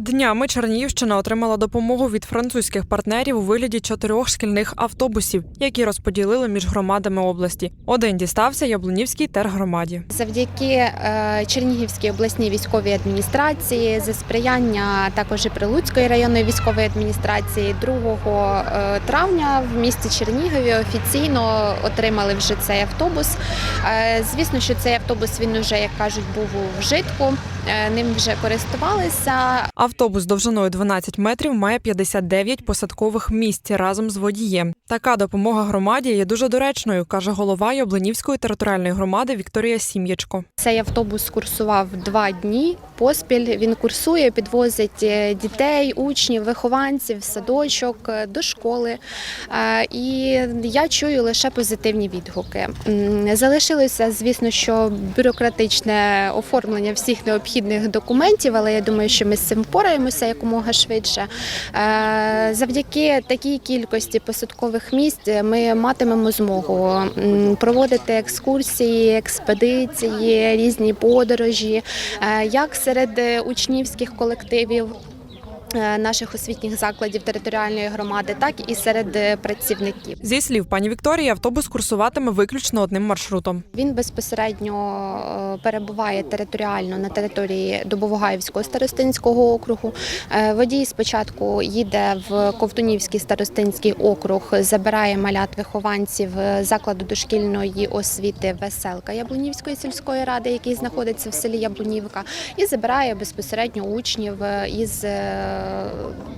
Днями Чернігівщина отримала допомогу від французьких партнерів у вигляді чотирьох шкільних автобусів, які розподілили між громадами області. Один дістався Яблунівській тергромаді. Завдяки е, Чернігівській обласній військовій адміністрації за сприяння також і Прилуцької районної військової адміністрації 2 е, травня в місті Чернігові офіційно отримали вже цей автобус. Е, Звісно, що цей автобус він вже, як кажуть, був у вжитку. Ним вже користувалися. Автобус довжиною 12 метрів має 59 посадкових місць разом з водієм. Така допомога громаді є дуже доречною, каже голова Яблунівської територіальної громади Вікторія Сім'ячко. Цей автобус курсував два дні поспіль. Він курсує, підвозить е, дітей, учнів, вихованців, садочок е, до школи. Е, І я чую лише позитивні відгуки. Залишилося, звісно, що бюрократичне оформлення всіх необхідних документів, але я думаю, що ми з цим впораємося якомога швидше. Завдяки такій кількості посадкових місць ми матимемо змогу проводити екскурсії, експедиції, різні подорожі, е, як серед е, учнівських колективів. Е, Наших освітніх закладів територіальної громади, так і серед е, працівників. Зі слів пані Вікторії, автобус курсуватиме виключно одним маршрутом. Він безпосередньо е, перебуває територіально на території Добовогаївського старостинського округу. Водій спочатку їде в Ковтунівський старостинський округ, забирає малят вихованців закладу дошкільної освіти Веселка Яблунівської сільської ради, який знаходиться в селі Яблунівка, і забирає безпосередньо учнів із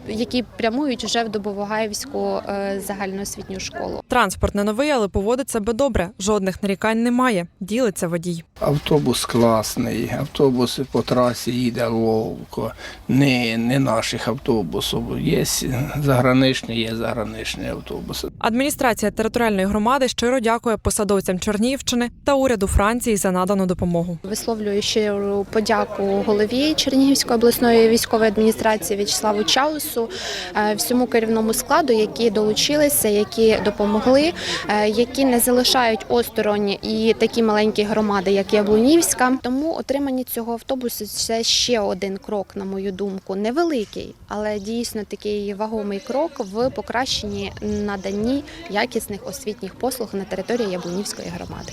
які прямують вже в Добовогаївську е, загальноосвітню школу. Транспорт не новий, але поводить себе добре. Жодних нарікань немає. Ділиться водій. Автобус класний, автобус по трасі їде ловко, не, не наших автобусів. Є заграничні, є заграничні автобуси. Адміністрація територіальної громади щиро дякує посадовцям Чернігівщини та уряду Франції за надану допомогу. Висловлюю щиру подяку голові Чернігівської обласної військової адміністрації В'ячеславу Чаусу, е, всьому керівному складу, які долучилися, які допомогли, е, які не залишають осторонь і такі маленькі громади, як Яблунівська. Тому отримання цього автобусу це ще один крок, на мою думку, невеликий, але дійсно такий вагомий крок в покращенні наданні якісних освітніх послуг на території Яблунівської громади.